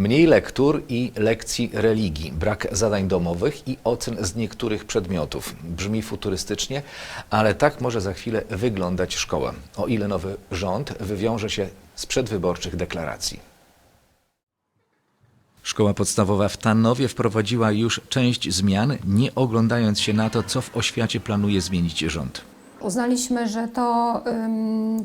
Mniej lektur i lekcji religii, brak zadań domowych i ocen z niektórych przedmiotów. Brzmi futurystycznie, ale tak może za chwilę wyglądać szkoła, o ile nowy rząd wywiąże się z przedwyborczych deklaracji. Szkoła podstawowa w Tarnowie wprowadziła już część zmian, nie oglądając się na to, co w oświacie planuje zmienić rząd. Uznaliśmy, że to,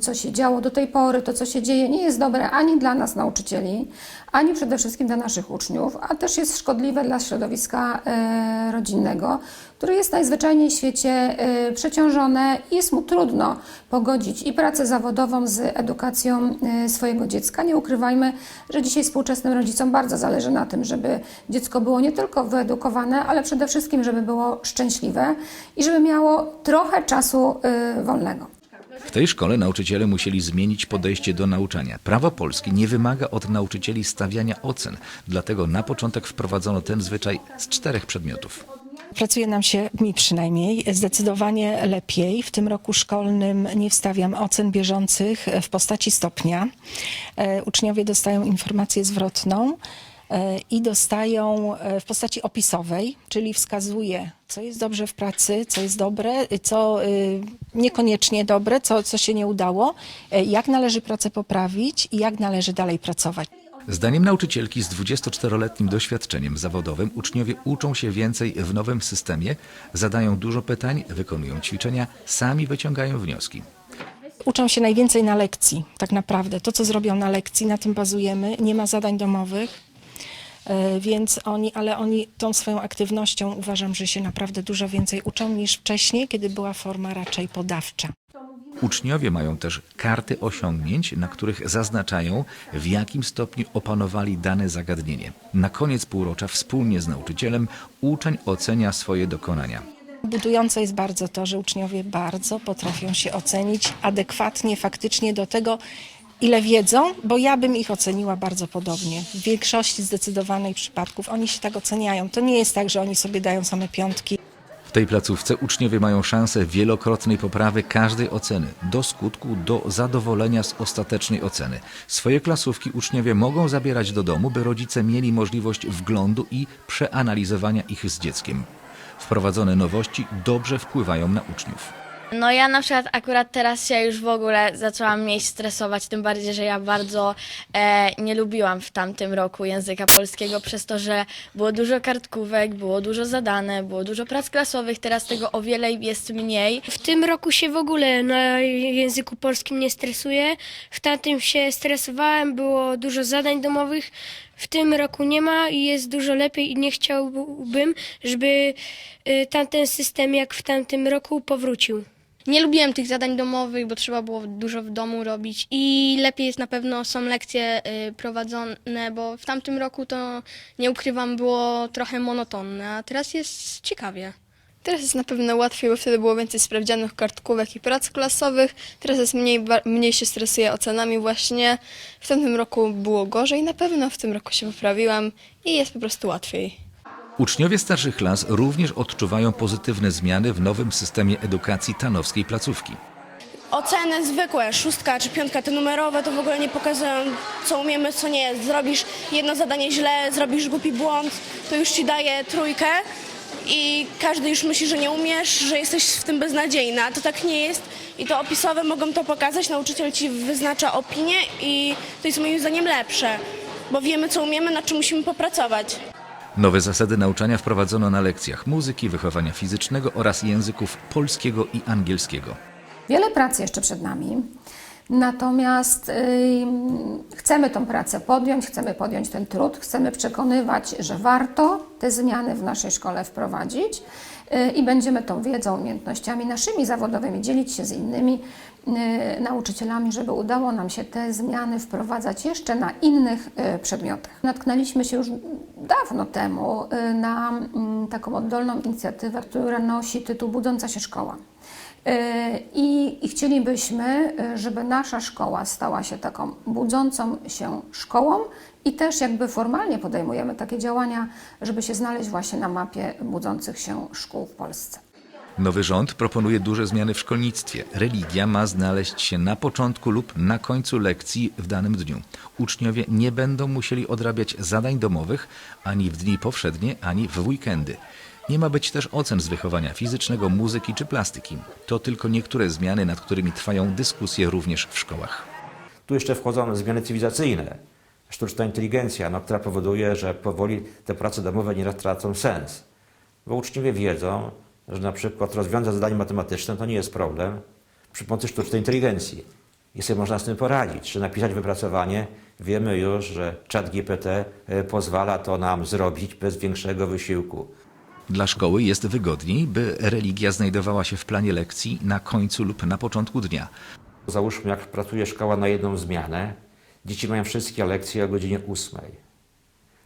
co się działo do tej pory, to, co się dzieje, nie jest dobre ani dla nas, nauczycieli, ani przede wszystkim dla naszych uczniów, a też jest szkodliwe dla środowiska e, rodzinnego, które jest najzwyczajniej w świecie e, przeciążone i jest mu trudno pogodzić i pracę zawodową z edukacją e, swojego dziecka. Nie ukrywajmy, że dzisiaj współczesnym rodzicom bardzo zależy na tym, żeby dziecko było nie tylko wyedukowane, ale przede wszystkim, żeby było szczęśliwe i żeby miało trochę czasu e, wolnego. W tej szkole nauczyciele musieli zmienić podejście do nauczania. Prawo polskie nie wymaga od nauczycieli stawiania ocen, dlatego na początek wprowadzono ten zwyczaj z czterech przedmiotów. Pracuje nam się, mi przynajmniej, zdecydowanie lepiej. W tym roku szkolnym nie wstawiam ocen bieżących w postaci stopnia. E, Uczniowie dostają informację zwrotną e, i dostają e, w postaci opisowej, czyli wskazuje, co jest dobrze w pracy, co jest dobre, co y, niekoniecznie dobre, co, co się nie udało, jak należy pracę poprawić i jak należy dalej pracować. Zdaniem nauczycielki z 24-letnim doświadczeniem zawodowym uczniowie uczą się więcej w nowym systemie, zadają dużo pytań, wykonują ćwiczenia, sami wyciągają wnioski. Uczą się najwięcej na lekcji, tak naprawdę. To, co zrobią na lekcji, na tym bazujemy. Nie ma zadań domowych, e, więc oni, ale oni tą swoją aktywnością uważam, że się naprawdę dużo więcej uczą niż wcześniej, kiedy była forma raczej podawcza. Uczniowie mają też karty osiągnięć, na których zaznaczają, w jakim stopniu opanowali dane zagadnienie. Na koniec półrocza wspólnie z nauczycielem uczeń ocenia swoje dokonania. Budujące jest bardzo to, że uczniowie bardzo potrafią się ocenić adekwatnie faktycznie do tego, ile wiedzą, bo ja bym ich oceniła bardzo podobnie. W większości zdecydowanej przypadków oni się tak oceniają. To nie jest tak, że oni sobie dają same piątki. Tej placówce uczniowie mają szansę wielokrotnej poprawy każdej oceny, do skutku, do zadowolenia z ostatecznej oceny. Swoje klasówki uczniowie mogą zabierać do domu, by rodzice mieli możliwość wglądu i przeanalizowania ich z dzieckiem. Wprowadzone nowości dobrze wpływają na uczniów. No ja na przykład akurat teraz się już w ogóle zaczęłam mniej stresować, tym bardziej, że ja bardzo e, nie lubiłam w tamtym roku języka polskiego, przez to, że było dużo kartkówek, było dużo zadane, było dużo prac klasowych, teraz tego o wiele jest mniej. W tym roku się w ogóle na języku polskim nie stresuję. W tamtym się stresowałem, było dużo zadań domowych. W tym roku nie ma i jest dużo lepiej i nie chciałbym, żeby y, tamten system jak w tamtym roku powrócił. Nie lubiłem tych zadań domowych, bo trzeba było dużo w domu robić i lepiej jest na pewno są lekcje y, prowadzone, bo w tamtym roku to nie ukrywam było trochę monotonne, a teraz jest ciekawie. Teraz jest na pewno łatwiej, bo wtedy było więcej sprawdzianych kartkówek i prac klasowych. Teraz jest mniej, mniej się stresuję ocenami właśnie. W tamtym roku było gorzej, na pewno w tym roku się poprawiłam i jest po prostu łatwiej. Uczniowie starszych klas również odczuwają pozytywne zmiany w nowym systemie edukacji tanowskiej placówki. Oceny zwykłe, szóstka czy piątka, te numerowe, to w ogóle nie pokazują, co umiemy, co nie. Zrobisz jedno zadanie źle, zrobisz głupi błąd, to już ci daje trójkę i każdy już myśli, że nie umiesz, że jesteś w tym beznadziejna. To tak nie jest i to opisowe mogą to pokazać, nauczyciel ci wyznacza opinię i to jest moim zdaniem lepsze, bo wiemy, co umiemy, na czym musimy popracować. Nowe zasady nauczania wprowadzono na lekcjach muzyki, wychowania fizycznego oraz języków polskiego i angielskiego. Wiele pracy jeszcze przed nami. Natomiast ym, chcemy tą pracę podjąć, chcemy podjąć ten trud, chcemy przekonywać, że warto te zmiany w naszej szkole wprowadzić y, i będziemy tą wiedzą, umiejętnościami naszymi zawodowymi dzielić się z innymi nauczycielami, żeby udało nam się te zmiany wprowadzać jeszcze na innych y, przedmiotach. Natknęliśmy się już dawno temu y, na mm, taką oddolną inicjatywę, która nosi tytuł Budząca się szkoła. Y, I, I chcielibyśmy, y, żeby nasza szkoła stała się taką budzącą się szkołą i też jakby formalnie podejmujemy takie działania, żeby się znaleźć właśnie na mapie budzących się szkół w Polsce. Nowy rząd proponuje duże zmiany w szkolnictwie. Religia ma znaleźć się na początku lub na końcu lekcji w danym dniu. Uczniowie nie będą musieli odrabiać zadań domowych ani w dni powszednie, ani w weekendy. Nie ma być też ocen z wychowania fizycznego, muzyki czy plastyki. To tylko niektóre zmiany, nad którymi trwają dyskusje również w szkołach. Tu jeszcze wchodzą zmiany cywilizacyjne, sztuczna inteligencja, no, która powoduje, że powoli te prace domowe nieraz tracą sens. Bo uczniowie wiedzą, że na przykład rozwiązać zadanie matematyczne to nie jest problem przy pomocy sztucznej inteligencji. I sobie można z tym poradzić, czy napisać wypracowanie. Wiemy już, że czat GPT e, pozwala to nam zrobić bez większego wysiłku. Dla szkoły jest wygodniej, by religia znajdowała się w planie lekcji na końcu lub na początku dnia. Załóżmy, jak pracuje szkoła na jedną zmianę, dzieci mają wszystkie lekcje o godzinie 8.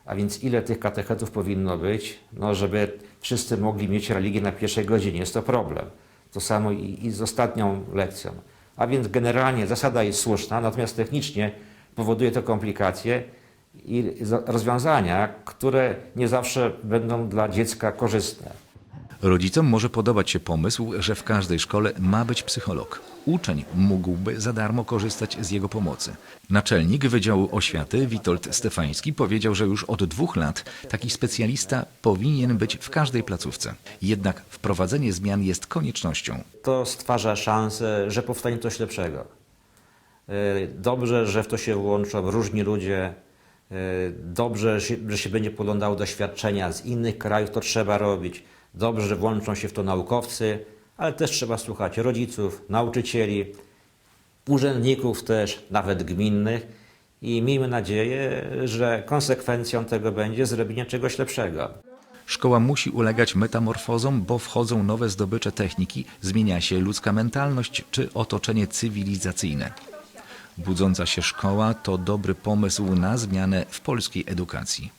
A więc ile tych katechetów powinno być, no, żeby wszyscy mogli mieć religię na pierwszej godzinie? Jest to problem. To samo i, i z ostatnią lekcją. A więc generalnie zasada jest słuszna, natomiast technicznie powoduje to komplikacje i za- rozwiązania, które nie zawsze będą dla dziecka korzystne. Rodzicom może podobać się pomysł, że w każdej szkole ma być psycholog. Uczeń mógłby za darmo korzystać z jego pomocy. Naczelnik Wydziału Oświaty Witold Stefański powiedział, że już od dwóch lat taki specjalista powinien być w każdej placówce. Jednak wprowadzenie zmian jest koniecznością. to stwarza szansę, że powstanie coś lepszego. E, Dobrze, że w to się włączą różni ludzie. E, Dobrze, że się- będzie podglądało doświadczenia z innych krajów, to trzeba robić. Dobrze, że włączą się w to naukowcy, ale też trzeba słuchać rodziców, nauczycieli, urzędników też, nawet gminnych. I miejmy nadzieję, że konsekwencją tego będzie zrobienie czegoś lepszego. Szkoła musi ulegać metamorfozom, bo wchodzą nowe zdobycze techniki, zmienia się ludzka mentalność czy otoczenie cywilizacyjne. Budząca się szkoła to dobry pomysł na zmianę w polskiej edukacji.